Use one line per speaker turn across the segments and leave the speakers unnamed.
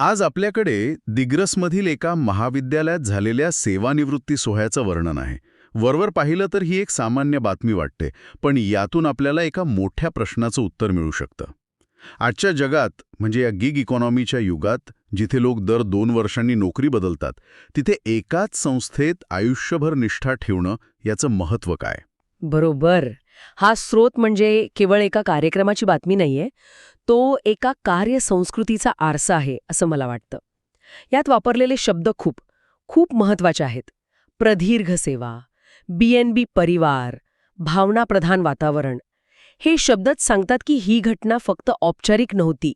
आज आपल्याकडे दिग्रसमधील एका महाविद्यालयात झालेल्या सेवानिवृत्ती सोहळ्याचं वर्णन आहे. वरवर पाहिलं तर ही एक सामान्य बातमी वाटते पण यातून आपल्याला एका मोठ्या प्रश्नाचं उत्तर मिळू शकतं. आजच्या जगात म्हणजे या गिग इकॉनॉमीच्या युगात जिथे लोक दर दोन वर्षांनी नोकरी बदलतात तिथे एकाच संस्थेत आयुष्यभर निष्ठा ठेवणं याचं महत्त्व काय?
बरोबर. हा स्रोत म्हणजे केवळ एका कार्यक्रमाची बातमी नाहीये तो एका कार्यसंस्कृतीचा आरसा आहे असं मला वाटतं. यात वापरलेले शब्द खूप खूप महत्त्वाचे आहेत. प्रदीर्घ सेवा बीएनबी परिवार भावनाप्रधान वातावरण. हे शब्दच सांगतात की ही घटना फक्त औपचारिक नव्हती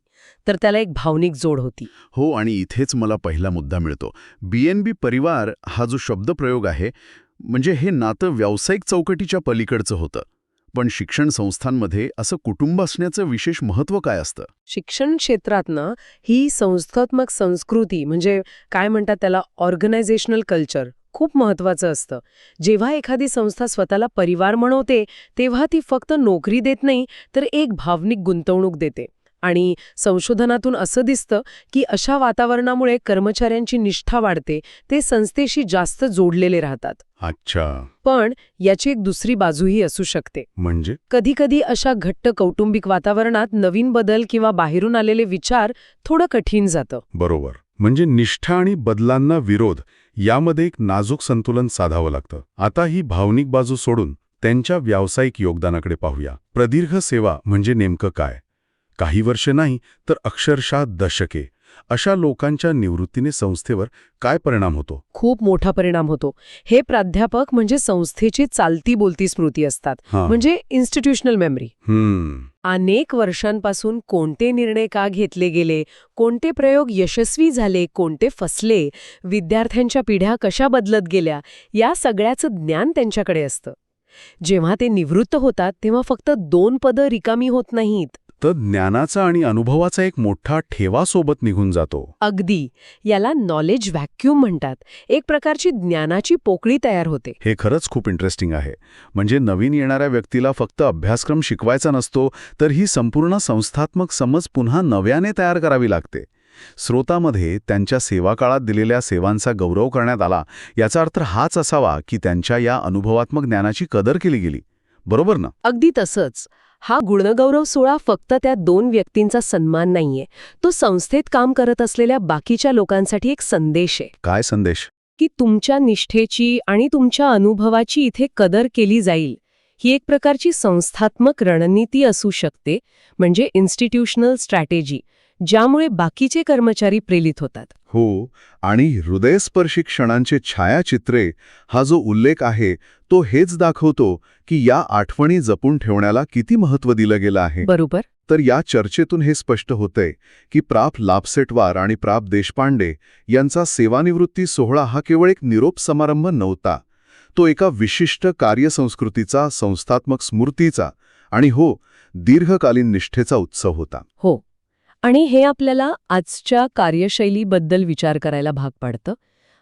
तर त्याला एक भावनिक जोड होती.
हो आणि इथेच मला पहिला मुद्दा मिळतो. बी एन बी परिवार हा जो शब्दप्रयोग आहे म्हणजे हे नातं व्यावसायिक चौकटीच्या पलीकडचं होतं. पण शिक्षण संस्थांमध्ये असं कुटुंब असण्याचं विशेष महत्त्व काय असतं?
शिक्षण क्षेत्रातनं ही संस्थात्मक संस्कृती म्हणजे काय म्हणतात त्याला ऑर्गनायझेशनल कल्चर खूप महत्वाचं असतं. जेव्हा एखादी संस्था स्वतःला परिवार म्हणवते तेव्हा ती फक्त नोकरी देत नाही तर एक भावनिक गुंतवणूक देते. आणि संशोधनातून असं दिसतं की अशा वातावरणामुळे कर्मचाऱ्यांची निष्ठा वाढते ते संस्थेशी जास्त जोडलेले राहतात.
अच्छा.
पण याची एक दुसरी बाजूही असू शकते.
म्हणजे?
कधीकधी अशा घट्ट कौटुंबिक वातावरणात नवीन बदल किंवा बाहेरून आलेले विचार थोडं कठीण जातं.
बरोबर. म्हणजे निष्ठा आणि बदलांना विरोध यामध्ये एक नाजूक संतुलन साधावं लागतं. आता ही भावनिक बाजू सोडून त्यांच्या व्यावसायिक योगदानाकडे पाहूया. प्रदीर्घ सेवा म्हणजे नेमकं काय? काही वर्षे नाही तर अक्षरशः दशके. अशा लोकांच्या निवृत्तीने संस्थेवर काय परिणाम होतो?
खूप मोठा परिणाम होतो. हे प्राध्यापक म्हणजे संस्थेची चालती बोलती स्मृती असतात. म्हणजे इन्स्टिट्यूशनल मेमरी अनेक वर्षांपासून कोणते निर्णय का घेतले गेले कोणते प्रयोग यशस्वी झाले कोणते फसले विद्यार्थ्यांच्या पिढ्या कशा बदलत गेल्या या सगळ्याचं ज्ञान त्यांच्याकडे असतं. जेव्हा ते निवृत्त होतात तेव्हा फक्त दोन पदं रिकामी होत नाहीत.
तर ज्ञानाचा आणि अनुभवाचा एक मोठा ठेवा सोबत निघून जातो.
अगदी. याला नॉलेज व्हॅक्यूम म्हणतात. एक प्रकारची ज्ञानाची पोकळी तयार होते.
हे खरंच खूप इंटरेस्टिंग आहे. म्हणजे नवीन येणाऱ्या व्यक्तीला फक्त अभ्यासक्रम शिकवायचा नसतो तर ही संपूर्ण संस्थात्मक समज पुन्हा नव्याने तयार करावी लागते. स्रोतामध्ये त्यांच्या सेवाकाळात दिलेल्या सेवांचा गौरव करण्यात आला याचा अर्थ हाच असावा की त्यांच्या या अनुभवात्मक ज्ञानाची कदर केली गेली. बरोबर ना?
अगदी तसंच. हा गुणगौरव सोहळा फक्त त्या दोन व्यक्तींचा सन्मान नाहीये. तो संस्थेत काम करत असलेल्या बाकीच्या लोकांसाठी एक संदेश आहे.
काय संदेश?
की तुमच्या निष्ठेची आणि तुमच्या अनुभवाची इथे कदर केली जाईल. ही एक प्रकारची संस्थात्मक रणनीती असू शकते म्हणजे इन्स्टिट्यूशनल स्ट्रॅटेजी ज्यामुळे बाकीचे कर्मचारी प्रेरित होतात.
हो आणि हृदयस्पर्शी क्षणांचे छायाचित्रे हा जो उल्लेख आहे तो हेच दाखवतो की या आठवणी जपून ठेवण्याला किती महत्त्व दिलं गेलं आहे.
बरोबर.
तर या चर्चेतून हे स्पष्ट होतंय की प्राप लाभसेटवार आणि प्राप देशपांडे यांचा सेवानिवृत्ती सोहळा हा केवळ एक निरोप समारंभ नव्हता. तो एका विशिष्ट कार्यसंस्कृतीचा संस्थात्मक स्मृतीचा आणि हो दीर्घकालीन निष्ठेचा उत्सव होता.
हो. आणि हे आपल्याला आजच्या कार्यशैलीबद्दल विचार करायला भाग पाडतं.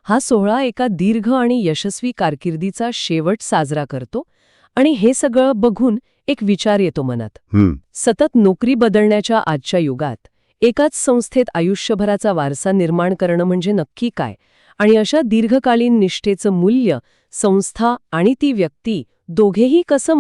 हा सोहळा एका दीर्घ आणि यशस्वी कारकिर्दीचा शेवट साजरा करतो आणि हे सगळं बघून एक विचार येतो मनात. सतत नोकरी बदलण्याच्या आजच्या युगात एकाच संस्थेत आयुष्यभराचा वारसा निर्माण करणं म्हणजे नक्की काय? आणि अशा दीर्घकालीन निष्ठेचं मूल्य संस्था आणि ती व्यक्ती दोघेही कसं